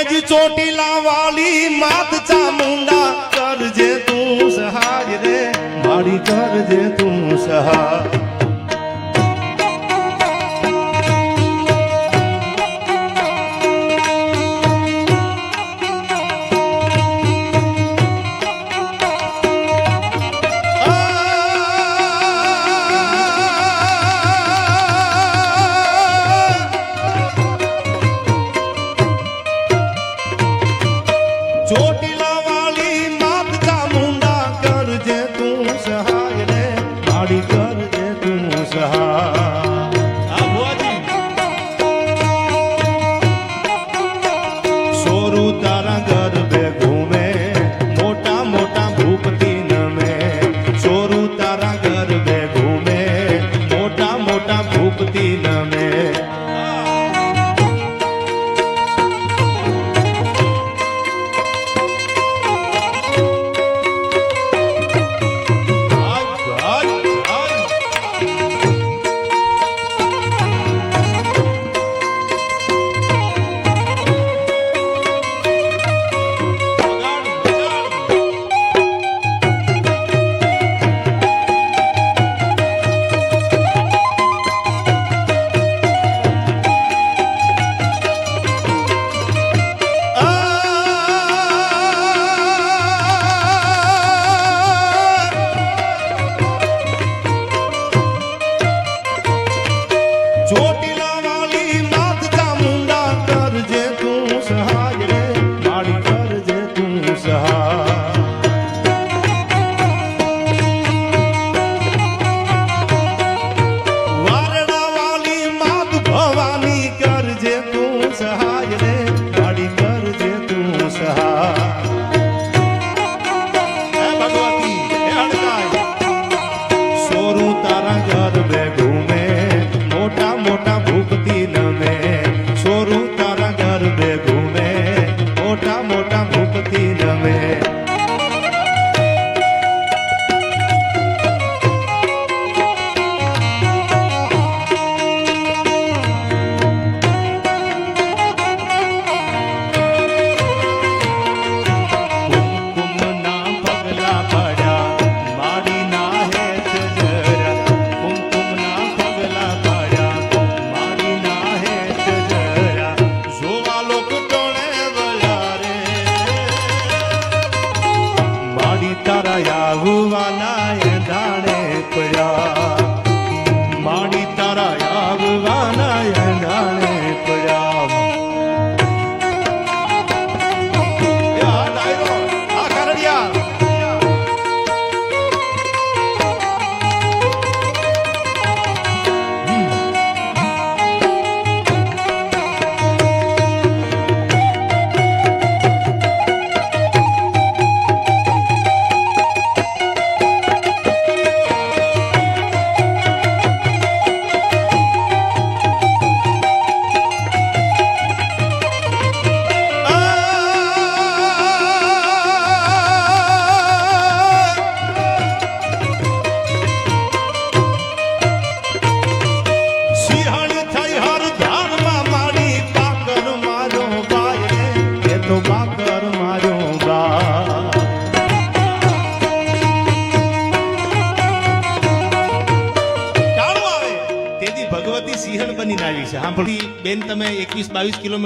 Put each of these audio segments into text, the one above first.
ખેંચ ચોટીલા વાળી માત ચામુંડા કરજે તું સહાય રે મારી કરજે તું સહાય.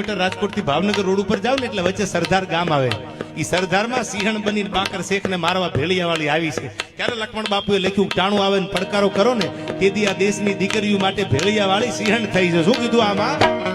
કિલોમીટર રાજકોટથી ભાવનગર રોડ ઉપર જાવ ને એટલે વચ્ચે સરદાર ગામ આવે. એ સરદારમાં સિંહણ બની બાકર શેખ ને મારવા ભેળિયા વાળી આવી છે. ત્યારે લક્ષ્મણ બાપુએ લખ્યું, ટાણું આવે ને પડકારો કરો ને, તેથી આ દેશની દીકરીઓ માટે ભેળિયા વાળી સિંહણ થઈ છે શું કીધું આમાં?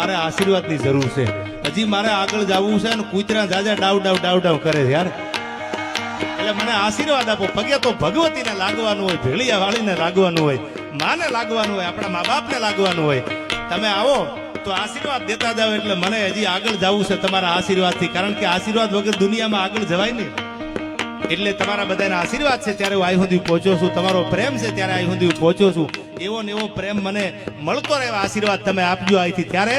મારે આશીર્વાદની જરૂર છે. હજી મારે આગળ જવું છે અને કૂતરા જાજા ડાવ ડાવ ડાવ ડાવ કરે છે, યાર. એટલે મને આશીર્વાદ આપો. પગે તો ભગવતીને લાગવાનું હોય ભેળિયા વાળીને લાગવાનું હોય, માને લાગવાનું હોય, આપણા મા બાપને લાગવાનું હોય. તમે આવો, તો આશીર્વાદ દેતા જાઓ એટલે મને હજી આગળ જવું છે તમારા આશીર્વાદથી. કારણ કે આશીર્વાદ વગર દુનિયામાં આગળ જવાય નહીં. એટલે તમારા બધાના આશીર્વાદ છે, ત્યારે હું અહીં સુધી પહોંચ્યો છું. તમારો પ્રેમ છે, ત્યારે અહીં સુધી પહોંચ્યો છું. એવો ને એવો પ્રેમ મને મળતો રહેવા આશીર્વાદ તમે આપજો અહીંથી ત્યારે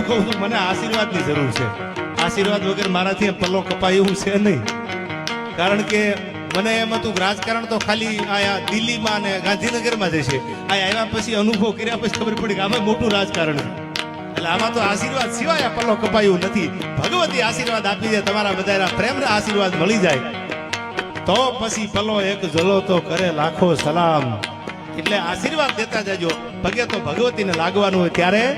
છે હું કહું છું? મને આશીર્વાદની જરૂર છે. આશીર્વાદ વગર મારાથી પલ્લો કપાય છે નહીં. કારણ કે મને એમ હતું રાજકારણ તો ખાલી આયા દિલ્હીમાં ને ગાંધીનગરમાં જશે આ આવ્યા પછી અનુભવ કર્યા પછી ખબર પડી કે આમાં મોટું રાજકારણ છે. એટલે આમાં તો આશીર્વાદ સિવાય આ પલ્લો કપાયું નથી. ભગવતી આશીર્વાદ આપી દે, તમારા બધાના પ્રેમના આશીર્વાદ મળી જાય. તો પછી પલ્લો એક જલો તો કરે લાખો સલામ. એટલે આશીર્વાદ દેતા જજો. પગે તો ભગવતીને લાગવાનું હોય ત્યારે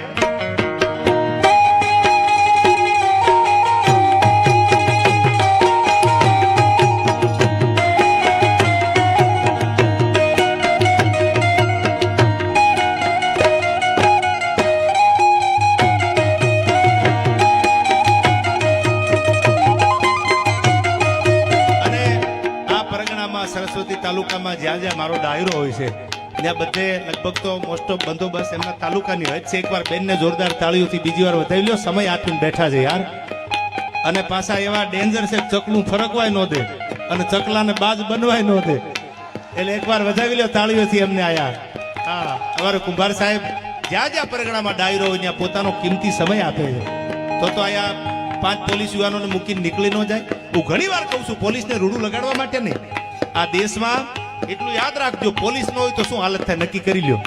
સરસ્વતી તાલુકામાં જ્યાં જ્યાં મારો ડાયરો હોય છે, ત્યાં બધે લગભગ તો મોસ્ટ ઓફ બંદોબસ્ત એમના તાલુકાની હોય છે. એકવાર બેનને જોરદાર તાળીઓથી બીજી વાર વધાવી લો સમય આપીને બેઠા છે યાર. અને પાછા એવા ડેન્જર છે ચકલું ફરકવાય ન દે અને ચકલાને બાજ બનવાય ન દે. એટલે એકવાર વધાવી લ્યો તાળીઓથી એમને આયા હા, અમારે કુંભાર સાહેબ જ્યાં જ્યાં પરગણામાં ડાયરો હોય, ત્યાં પોતાનો કિંમતી સમય આપે છે. તો તો આયા પાંચ પોલીસ યુવાનોને મૂકીને નીકળી ન જાય. હું ઘણી વાર કહું છું, પોલીસને રૂડું લગાડવા માટે નહીં. આ દેશમાં એટલું યાદ રાખજો, પોલીસ ન હોય તો શું હાલત થાય? નક્કી કરી લ્યો.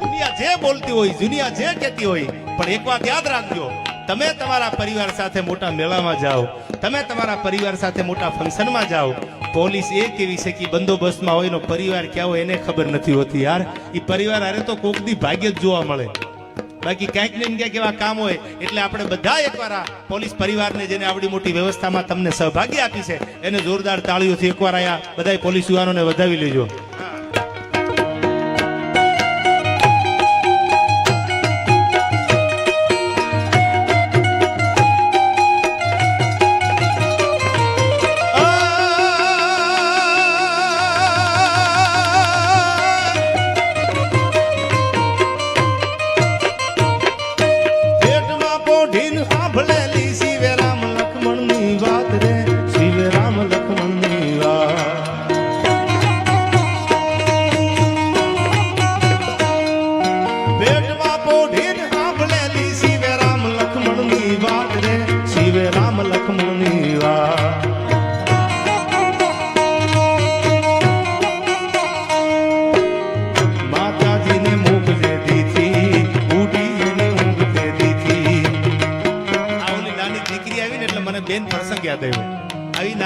દુનિયા જે બોલતી હોય, દુનિયા જે કહેતી હોય, પણ એક વાત યાદ રાખજો, તમે તમારા પરિવાર સાથે મોટા મેળામાં જાઓ, તમે તમારા પરિવાર સાથે મોટા ફંક્શનમાં જાઓ, પોલીસ એ કેવી છે કે બંદોબસ્તમાં હોય એનો પરિવાર ક્યાં હોય એને ખબર નથી હોતી યાર. એ પરિવાર અરે તો કોકની ભાગ્ય જ જોવા મળે. બાકી ક્યાંક ને ક્યાંક એવા કામ હોય, એટલે આપણે બધા એકવાર આ પોલીસ પરિવારને જેને આવડી મોટી વ્યવસ્થામાં તમને સહભાગી આપી છે, એને જોરદાર તાળીઓથી એકવાર આયા બધા પોલીસ યુવાનોને વધાવી લેજો.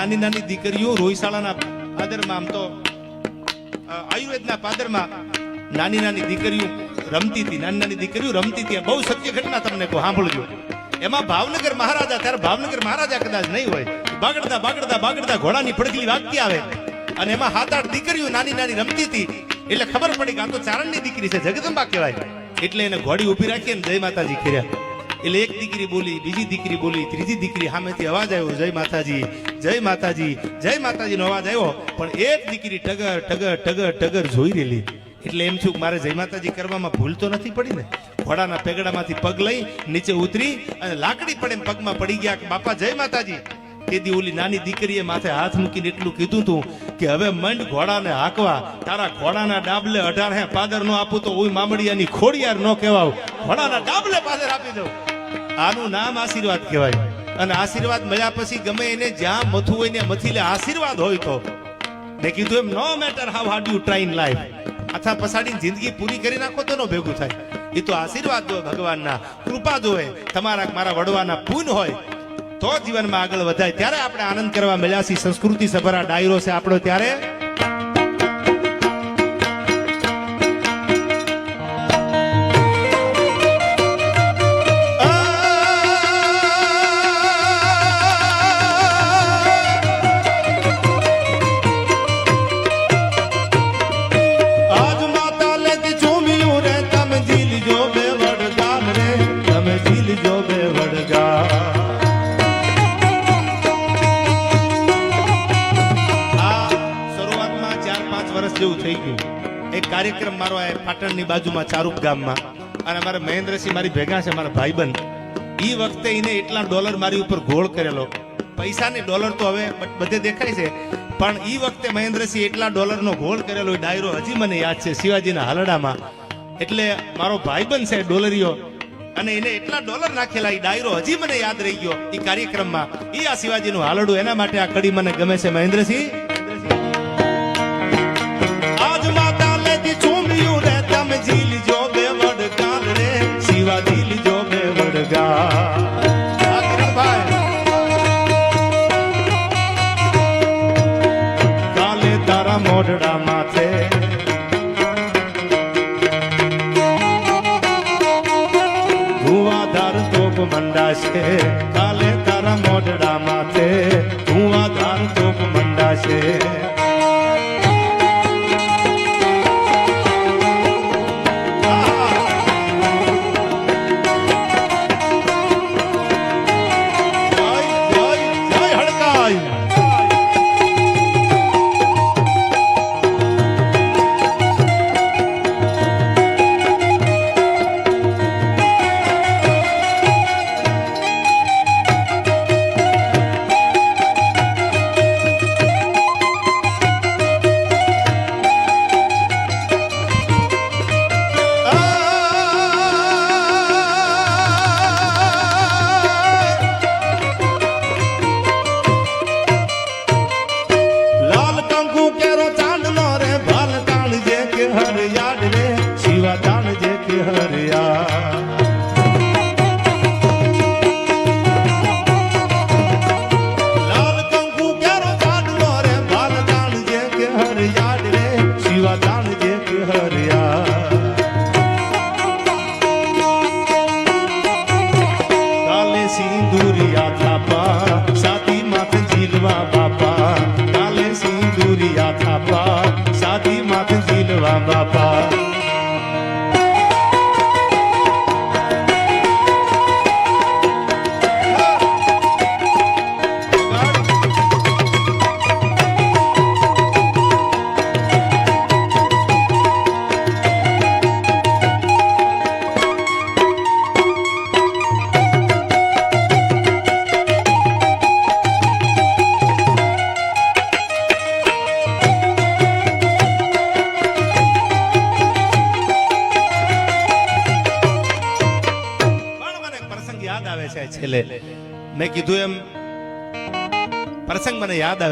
નાની નાની દીકરીઓ રોહિશાળાના પાદરમાં, આમ તો આયુર્વેદના પાદરમાં નાની નાની દીકરીઓ રમતી હતી નાની નાની દીકરીઓ રમતી હતી. બહુ સત્ય ઘટના તમને કહું, સાંભળજો. એમાં ભાવનગર મહારાજા, ત્યારે ભાવનગર મહારાજા કદાચ નહીં હોય બાગડતા બાગડતા બાગડતા ઘોડાની પડગલી વાગતી આવે. અને એમાં હાથ આઠ દીકરીઓ નાની નાની રમતી હતી. એટલે ખબર પડી કે આ તો ચારણની દીકરી છે, જગદંબા કહેવાય. એટલે એને ઘોડી ઊભી રાખી અને જય માતાજી કર્યા. એટલે એક દીકરી બોલી, બીજી દીકરી બોલી, ત્રીજી દીકરી સામેથી અવાજ આવ્યો, જય માતાજી જય માતાજી, જય માતાજીનો અવાજ આવ્યો. પણ એક દીકરી ટગર ટગર ટગર ટગર જોઈ રહેલી. એટલે એમ છું મારે જય માતાજી કરવામાં ભૂલ તો નથી પડી ને? ઘોડાના પેગડામાંથી પગ લઈ નીચે ઉતરી અને લાકડી પડે એમ પગમાં પડી ગયા કે, બાપા, જય માતાજી. તેથી ઓલી નાની દીકરીએ માથે હાથ મૂકીને એટલું કીધું તું કે, હવે મંડ ઘોડાને હાંકવા, તારા ઘોડાના ડાબલે અઢાર હે પાદર નો આપું તો ઓય મામડિયાની ખોડિયાર નો કહેવાવ ઘોડાના ડાબલે પાદર આપી દઉં. આનું નામ આશીર્વાદ કહેવાય. અને આશીર્વાદ મળ્યા પછી ગમે એને જ્યાં મથું હોય ને મથીલે આશીર્વાદ હોય તો. મેં કીધું એમ no matter how hard you try life અથવા પછાડીને જિંદગી પૂરી કરી નાખો તો નો ભેગું થાય. એ તો આશીર્વાદ જોવે ભગવાનના, કૃપા જોવે. તમારા, મારા વડવાના પૂન હોય તો જીવનમાં આગળ વધાય. ત્યારે આપણે આનંદ કરવા મળ્યા છીએ. સંસ્કૃતિ સભરા ડાયરો છે આપણો ત્યારે. બાજુમાં ચારુપ ગામમાં. અને મારા મહેન્દ્રસિંહ મારી ભેગા છે, મારા ભાઈબંધ. એ વખતે એને એટલા ડોલર મારી ઉપર ગોળ કરેલો. પૈસાની ડોલર તો હવે બધે દેખાય છે. પણ ઈ વખતે મહેન્દ્રસિંહ એટલા ડોલરનો ગોળ કરેલો ડાયરો હજી મને યાદ છે, શિવાજીના હાલડામાં. એટલે મારો ભાઈબંધ છે, ડોલરીઓ. અને એને એટલા ડોલર નાખેલા એ ડાયરો હજી મને યાદ રહી ગયો એ કાર્યક્રમમાં. એ આ શિવાજીનું હાલડું, એના માટે આ કડી મને ગમે છે, મહેન્દ્રસિંહ.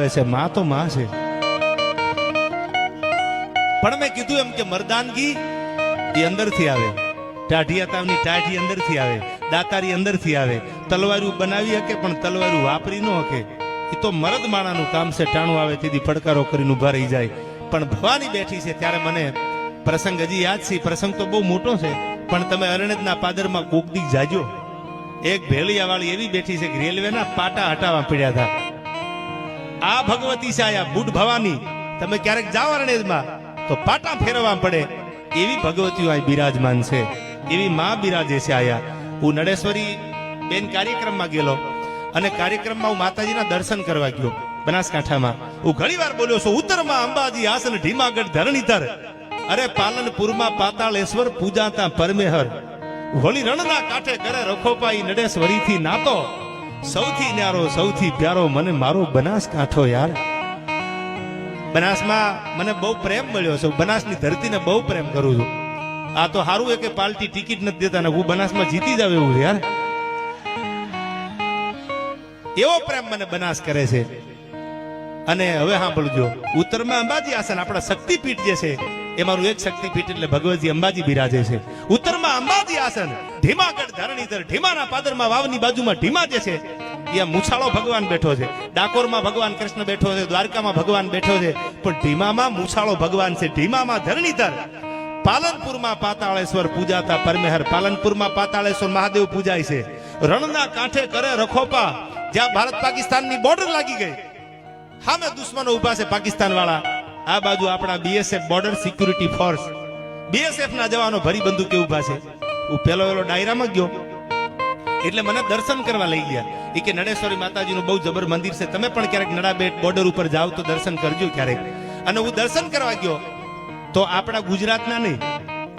છે, માં તો માં છે. પણ મેં કીધું એમ કે મરદાનગી એ અંદરથી આવે. ટાઢિયાતાવની ટાઢી અંદરથી આવે. દાતારી અંદરથી આવે. તલવારું બનાવી શકે પણ તલવારું વાપરી ન શકે એ તો મરદ માણાનું કામ છે, ટાણું આવે તેથી પડકારો કરીને ઊભા રહી જાય. પણ ભવાની બેઠી છે ત્યારે મને પ્રસંગ હજી યાદ છે પ્રસંગ તો બહુ મોટો છે, પણ તમે અરણેજના પાદરમાં કોકદી જાજો. એક ભેળિયા વાળી એવી બેઠી છે કે રેલવેના પાટા હટાવવા પડ્યા હતા. આ ભગવતી છે આયા બુટ ભવાની. તમે ક્યારેક જાઓ અરણેજમાં, તો પાટા ફેરવવા પડે. એવી ભગવતીઓ અહીં બિરાજમાન છે. એવી માં બિરાજે છે આયા. હું નડેશ્વરી બેન કાર્યક્રમમાં ગયેલો અને કાર્યક્રમમાં હું માતાજીના દર્શન કરવા ગયો બનાસકાંઠામાં. હું ઘણી વાર બોલ્યો છું, ઉત્તરમાં અંબાજી આસન, ઢીમાગઢ ધરણીધર. અરે પાલનપુરમાં પાતાળેશ્વર પૂજાતા પરમેહર. વળી રણના કાંઠે કરે રખોપાઈ નડેશ્વરીથી નાતો. સૌથી ન્યારો, સૌથી પ્યારો મને મારો બનાસકાંઠો યાર. બનાસમાં મને બહુ પ્રેમ મળ્યો છે. બનાસની ધરતીને બહુ પ્રેમ કરું છું. આ તો સારું કે પાર્ટી ટિકિટ નથી દેતા ને હું બનાસમાં જીતી જાવ એવું યાર. એવો પ્રેમ મને બનાસ કરે છે. અને હવે સાંભળજો, ઉત્તરમાં અંબાજી આસન આપણા શક્તિપીઠ જે છે, એ મારું એક શક્તિપીઠ એટલે ભગવતજી અંબાજી બિરાજે છે. ઉત્તરમાં અંબાજી આસન. ઢીમાગઢ ધરણીધર ઢીમાના પાદરમાં વાવની બાજુમાં ઢીમા જે છે, ત્યાં મુછાળો ભગવાન બેઠો છે. ડાકોરમાં ભગવાન કૃષ્ણ બેઠો છે, દ્વારકામાં ભગવાન બેઠો છે. પણ ઢીમામાં મુછાળો ભગવાન છે. ઢીમામાં ધરણીધર. પાલનપુરમાં પાતાળેશ્વર પૂજાતા પરમેહર. પાલનપુરમાં પાતાળેશ્વર મહાદેવ પૂજાય છે. રણના કાંઠે કરે રખોપા. જ્યાં ભારત પાકિસ્તાનની બોર્ડર લાગી ગઈ. સામે દુશ્મનો ઊભા છે પાકિસ્તાન વાળા આ બાજુ આપણા BSF border security force BSF ના જવાનો ભરી બંદૂક ઊભા છે. હું પેલો પેલો ડાયરામાં ગયો. એટલે મને દર્શન કરવા લઈ ગયા. એ કે, નડેશ્વરી માતાજીનું બહુ જબર મંદિર છે. તમે પણ ક્યારેક નડાબેટ બોર્ડર ઉપર જાઓ તો દર્શન કરજો ક્યારેક. અને હું દર્શન કરવા ગયો. તો આપણા ગુજરાતના નહીં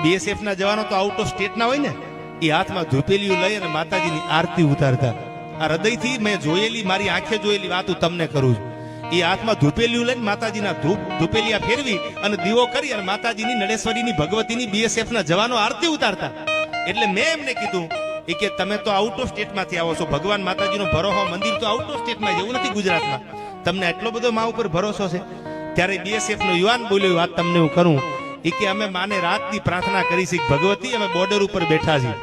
બીએસએફ ના જવાનો તો આઉટ ઓફ સ્ટેટ ના હોય ને, એ હાથમાં ધૂપેલીઓ લઈ અને માતાજીની આરતી ઉતારતા. આ હૃદયથી મેં જોયેલી, મારી આંખે જોયેલી વાત હું તમને કરું છું. એ હાથમાં ધૂપેલિયું લઈને માતાજીના ધૂપ ધૂપેલિયા ફેરવી અને દીવો કરી અને માતાજીની નડેશ્વરીની ભગવતીની બીએસએફ ના જવાનો આરતી ઉતારતા. એટલે મેં એમને કીધું, એ કે તમે તો આઉટ ઓફ સ્ટેટમાંથી આવો છો. ભગવાન માતાજીનો ભરોહો મંદિર તો આઉટ ઓફ સ્ટેટમાં એવું નથી ગુજરાતમાં. તમને એટલો બધો મા ઉપર ભરોસો છે? ત્યારે બીએસએફ નો યુવાન બોલ્યો વાત તમને હું કરું. એ કે અમે માને રાતની પ્રાર્થના કરી છે, ભગવતી અમે બોર્ડર ઉપર બેઠા છીએ.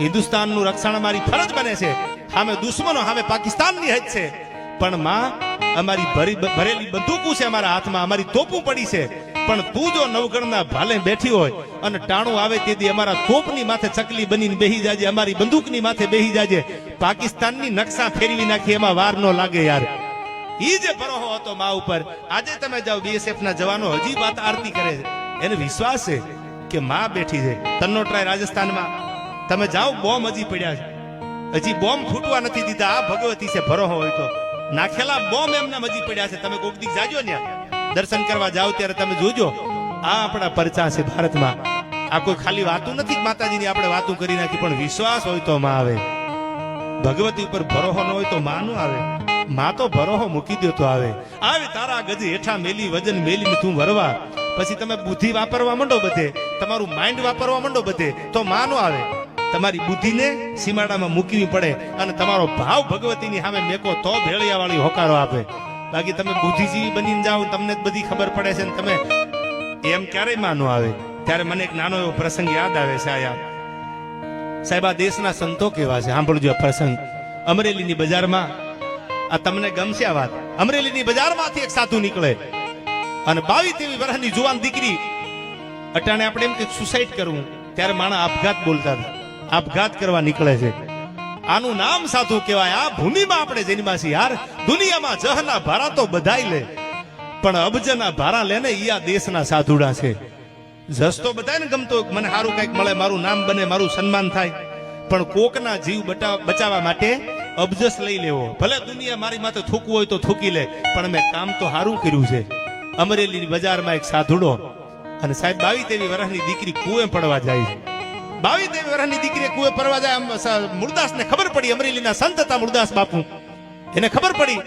હિન્દુસ્તાનનું રક્ષણ અમારી ફરજ બને છે. સામે દુશ્મનો સામે પાકિસ્તાનની હદ છે. પણ માં અમારી ભરી ભરેલી બંદૂકો છે અમારા હાથમાં, અમારી તોપું પડી છે. પણ તું જો નવગણના ભાલે બેઠી હોય અને ટાણું આવે તેથી અમારા તોપની માથે ચકલી બનીને બેહી જાજે, અમારી બંદૂકની માથે બેહી જાજે. પાકિસ્તાનની નકશા ફેરવી નાખી, એમાં વાર ન લાગે યાર. ઈ જે ભરોહો હતો મા ઉપર, આજે તમે જાઓ બીએસએફ ના જવાનો, હજી વાત આરતી કરે છે. એને વિશ્વાસ છે કે માં બેઠી છે. તન્નોટરાય રાજસ્થાનમાં. તમે જાઓ, બોમ્બ હજી પડ્યા છે. હજી બોમ્બ ફૂટવા નથી દીધા. આ ભગવતી છે ભરોહો હોય તો. નાખેલા બોમ્બ એમના મજી પડ્યા છે. તમે કોક દીક જાજો ને દર્શન કરવા જાઓ ત્યારે તમે જોજો. આ આપણા પરચા છે ભારતમાં. આ કોઈ ખાલી વાતું નથી માતાજીની આપણે વાતું કરી નાખી, પણ વિશ્વાસ હોય તો માં આવે. ભગવતી ઉપર ભરોહો ન હોય તો માં નો આવે. માં તો ભરોહો મૂકી દો તો આવે. આવે તારા ગજ હેઠા મેલી, વજન મેલી તું વરવા. પછી તમે બુદ્ધિ વાપરવા માંડો બધે. તમારું માઇન્ડ વાપરવા માંડો બધે. તો માં નો આવે. તમારી બુદ્ધિને સીમાડામાં મૂકવી પડે અને તમારો ભાવ ભગવતીની સામે મેકો તો ભેળિયા વાળી હોકારો આપે. બાકી તમે બુદ્ધિજીવી બનીને જાઓ, તમને જ બધી ખબર પડે છે તમે એમ ક્યારેય માનો આવે. ત્યારે મને એક નાનો એવો પ્રસંગ યાદ આવે છે આયા સાહેબ, આ દેશના સંતો કેવા છે? સાંભળજો આ પ્રસંગ. અમરેલીની બજારમાં આ તમને ગમશે આ વાત. અમરેલીની બજારમાંથી એક સાધુ નીકળે અને બાવીસ તેવી વર્ષની જુવાન દીકરી. અટાણે આપણે એમ કે સુસાઇડ કરવું. ત્યારે માણસ આપઘાત બોલતા હતા. આપઘાત કરવા નીકળે છે. આનું નામ સાધુ કહેવાય. આ ભૂમિમાં આપણે જન્માસી યાર દુનિયામાં જહના ભારા તો બધાય લે. પણ અબજના ભારા લેને ઈ દેશના સાધુડા છે. જસ તો બધાને ગમતો મને સારું કંઈક મળે, મારું નામ બને, મારું સન્માન થાય. પણ કોકના જીવ બચાવવા માટે અબજસ લઈ લેવો. ભલે દુનિયા મારી માથે થૂકવું હોય તો થૂકી લે, પણ મેં કામ તો સારું કર્યું છે. અમરેલીની બજારમાં એક સાધુડો, અને સાહેબ બાવી તેવી વર્ષની દીકરી કુએ પડવા જાય છે. બાવી તેવી વર્ષની દીકરી કુએ ફરવા જાય મુરદાસને ખબર પડી, અમરેલીના સંત હતા મુરદાસ બાપુ. એને ખબર પડી,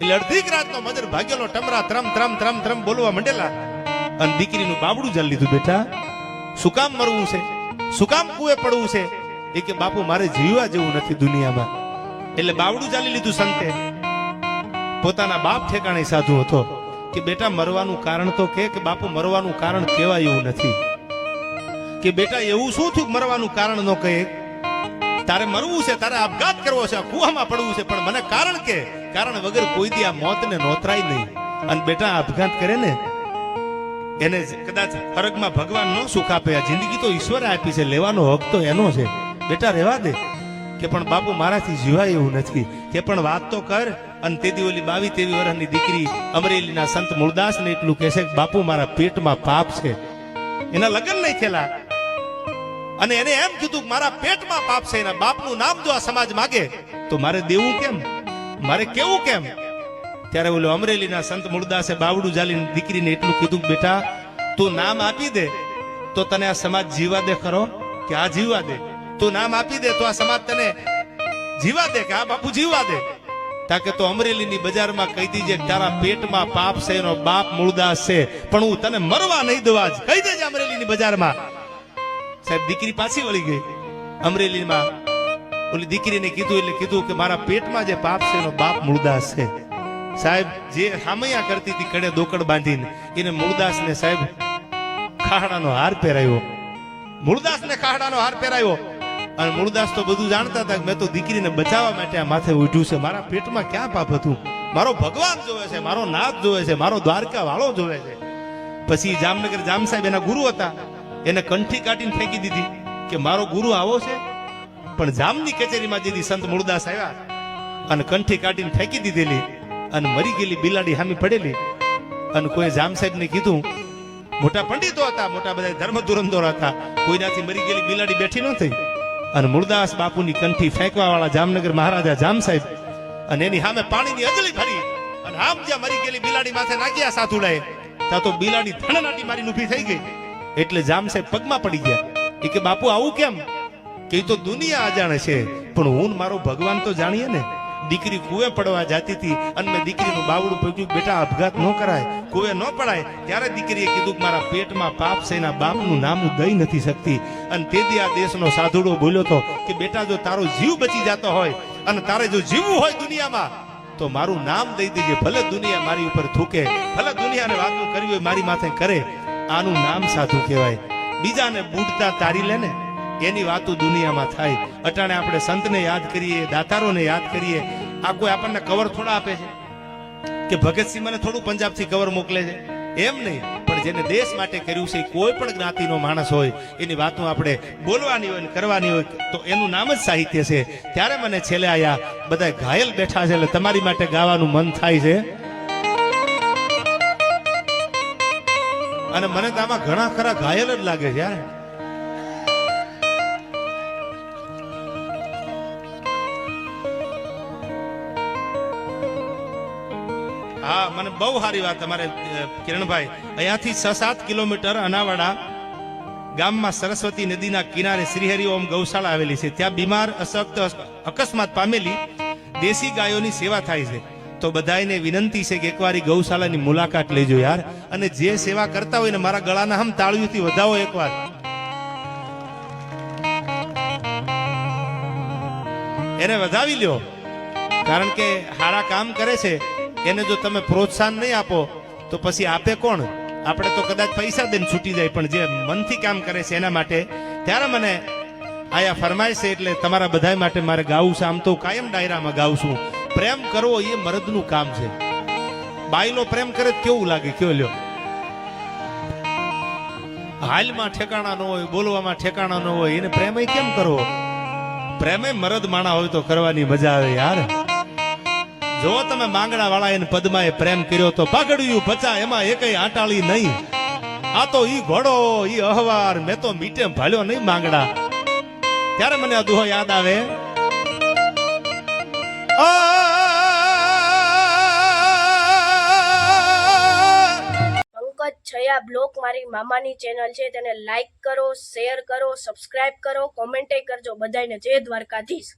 એટલે અડધી રાતનો મદર ભાગેલો ટમરા ત્રમ ત્રમ ત્રમ ત્રમ બોલવા મંડેલા. અને દીકરીનું બાબડું જાળી લીધું, બેટા, શું કામ મરવું છે? શું કામ કુએ પડવું છે? એ કે, બાપુ, મારે જીવવા જેવું નથી દુનિયામાં. એટલે બાવડું ચાલી લીધું સંતે. પોતાના બાપ ઠેકાણે સાધુ હતો કે, બેટા, મરવાનું કારણ તો કે બાપુ, મરવાનું કારણ કહેવાય એવું નથી. કે બેટા, એવું શું થયું? મરવાનું કારણ ન કહે. તારે મરવું છે, તારે આપઘાત કરવો છે કુવામાં પડવું છે. પણ મને કારણ કે, કારણ વગર કોઈ દી આ મોતને નોતરાય નહીં. અને બેટા આપઘાત કરે ને, એને કદાચ સ્વર્ગમાં ભગવાન નો સુખ આપે. આ જિંદગી તો ઈશ્વરે આપી છે, લેવાનો હક તો એનો છે. બેટા રહેવા દે. કે પણ બાપુ મારાથી જીવાય એવું નથી. કે પણ વાત તો કર, અને તે ઓલી બાવી તેવી વર્ષની દીકરી અમરેલીના સંત મૂળદાસને એટલું કહેશે કે, બાપુ, મારા પેટમાં પાપ છે. એના લગ્ન નહીં થયેલા. અને એને એમ કીધું મારા પેટમાં પાપ છે એના બાપનું નામ જો આ સમાજ માગે, તો મારે દેવું કેમ? મારે કેવું કેમ? ત્યારે ઓલો અમરેલીના સંત મુરદાસે બાવડું જાલીને દીકરીને એટલું કીધું બેટા, તું નામ આપી દે, તો તને આ સમાજ જીવા દે ખરો? કે આ જીવા દે? તું નામ આપી દે તો આ સમાજ તને જીવા દે કે આ બાપુ જીવા દે? તાકે તો અમરેલીની બજારમાં કહી દીજે તારા પેટમાં પાપ છે એનો બાપ મૂળદાસ છે, પણ હું તને મરવા નહીં દેવા જ. કહી દેજે અમરેલીની બજારમાં. સાહેબ, દીકરી પાછી વળી ગઈ. અમરેલીમાં. ઓલી દીકરીને કીધું, એટલે કીધું કે મારા પેટમાં જે પાપ છે, એનો બાપ મૂળદાસ છે. સાહેબ, જે હામૈયા કરતી હતી કડે દોકડ બાંધીને, એને મૂળદાસને સાહેબ ખાહડાનો હાર પહેરાયો. મૂળદાસને ખાહડાનો હાર પહેરાયો. અને મૂળદાસ તો બધું જાણતા હતા મેં તો દીકરીને બચાવવા માટે આ માથે ઉઠ્યું છે. મારા પેટમાં ક્યાં પાપ હતું? મારો ભગવાન જોવે છે, મારો નાથ જોવે છે, મારો દ્વારકા વાળો જોવે છે. પછી જામનગર જામ સાહેબ એના ગુરુ હતા. એને કંઠી કાઢીને ફેંકી દીધી કે મારો ગુરુ આવો છે. પણ જામની કચેરીમાં જેથી સંત મૂળદાસ આવ્યા અને કંઠી કાઢીને ફેંકી દીધેલી અને મરી ગયેલી બિલાડી હામી પડેલી. અને કોઈ જામ સાહેબને કીધું, મોટા પંડિતો હતા, મોટા બધા ધર્મ ધુરંધોર હતા. કોઈનાથી મરી ગયેલી બિલાડી બેઠી ન થઈ. અને મૂળદાસ બાપુની કંઠી ફેંકવા વાળા જામનગર મહારાજા જામ સાહેબ અને એની સામે પાણીની અજળી ભરી અને આમ જ્યાં મરી ગયેલી બિલાડી માથે નાખ્યા સાધુડાએ ત્યાં તો બિલાડી ધણનાટી મારીને ઊભી થઈ ગઈ. એટલે જામ સાહેબ પગમાં પડી ગયા. એ કે, બાપુ, આવું કેમ? કે તો દુનિયા અજાણે છે. પણ હું મારો ભગવાન તો જાણીએ ને. દીકરી કુએ પડવા જાતી હતી અને મેં દીકરીનું બાવડું પગ્યું બેટા આપઘાત ન કરાય. કુએ ન પડાય. ત્યારે દીકરીએ કીધું મારા પેટમાં પાપ છે, એના બાપનું નામ દઈ નથી શકતી. અને તેથી આ દેશનો સાધુડો બોલ્યો તો કે, બેટા, જો તારો જીવ બચી જતો હોય અને તારે જો જીવવું હોય દુનિયામાં, તો મારું નામ દઈ દેજે. ભલે દુનિયા મારી ઉપર થૂકે, ભલે દુનિયાને વાતો કરવી હોય મારી માથે કરે આનું નામ સાધુ કહેવાય. બીજાને બૂટતા તારી લે ને, એની વાતો દુનિયામાં થાય. અટાણે આપણે સંતને યાદ કરીએ, દાતારોને યાદ કરીએ. આ કોઈ આપણને કવર થોડા આપે છે? કે ભગતસિંહ મને થોડું પંજાબથી કવર મોકલે છે? એમ નહીં, પણ જેને દેશ માટે કર્યું છે, કોઈ પણ જ્ઞાતિનો માણસ હોય, એની વાતો આપણે બોલવાની હોય કરવાની હોય, તો એનું નામ જ સાહિત્ય છે. ત્યારે મને છેલ્લે આયા બધા ઘાયલ બેઠા છે, એટલે તમારી માટે ગાવાનું મન થાય છે. અને મને તો આમાં ઘણા ખરા ઘાયલ જ લાગે છે, યાર. હા, મને બહુ સારી વાત તમારે કિરણભાઈ. અહીંયાથી છ સાત કિલોમીટર અનાવાડા ગામમાં સરસ્વતી નદીના કિનારે શ્રીહરિ ઓમ ગૌશાળા આવેલી છે. ત્યાં બીમાર, અશક્ત, અકસ્માત પામેલી દેશી ગાયોની સેવા થાય છે. તો બધાને વિનંતી છે કે એકવાર ગૌશાળાની મુલાકાત લેજો યાર. અને જે સેવા કરતા હોય ને મારા ગળાના આમ તાળીઓથી વધાવો એકવાર. એને વધાવી લ્યો. કારણ કે હારા કામ કરે છે. એને જો તમે પ્રોત્સાહન નહીં આપો, તો પછી આપે કોણ? આપણે તો કદાચ પૈસા દઈને છૂટી જાય, પણ જે મનથી કામ કરે છે એના માટે. ત્યારે મને આયા ફરમાય છે એટલે તમારા બધા માટે મારે ગાવું છે. આમ તો કાયમ ડાયરામાં ગાઉં છું. પ્રેમ કરવો એ મરદનું કામ છે. બાયલો પ્રેમ કરે કેવું લાગે? કયો લ્યો. હાલમાં ઠેકાણા ન હોય, બોલવામાં ઠેકાણા ન હોય, એને પ્રેમ કેમ કરવો? પ્રેમે મરદ માણા હોય તો કરવાની મજા આવે યાર. જો તમે માંગણા વાળા એને પદમાં પ્રેમ કર્યો તો પાઘડિયું બચા એમાં એકય આટાળી નહીં. આ તો ઈ ઘોડો, ઈ અહવાર, મેં તો મીટે ભાલ્યો નહીં માંગડા ત્યારે મને આ દુહો યાદ આવે. આ છયા બ્લોક મારી મામાની ચેનલ છે, તેને લાઈક કરો શેર કરો સબસ્ક્રાઇબ કરો કોમેન્ટે કરજો બધાને જય દ્વારકાધીશ.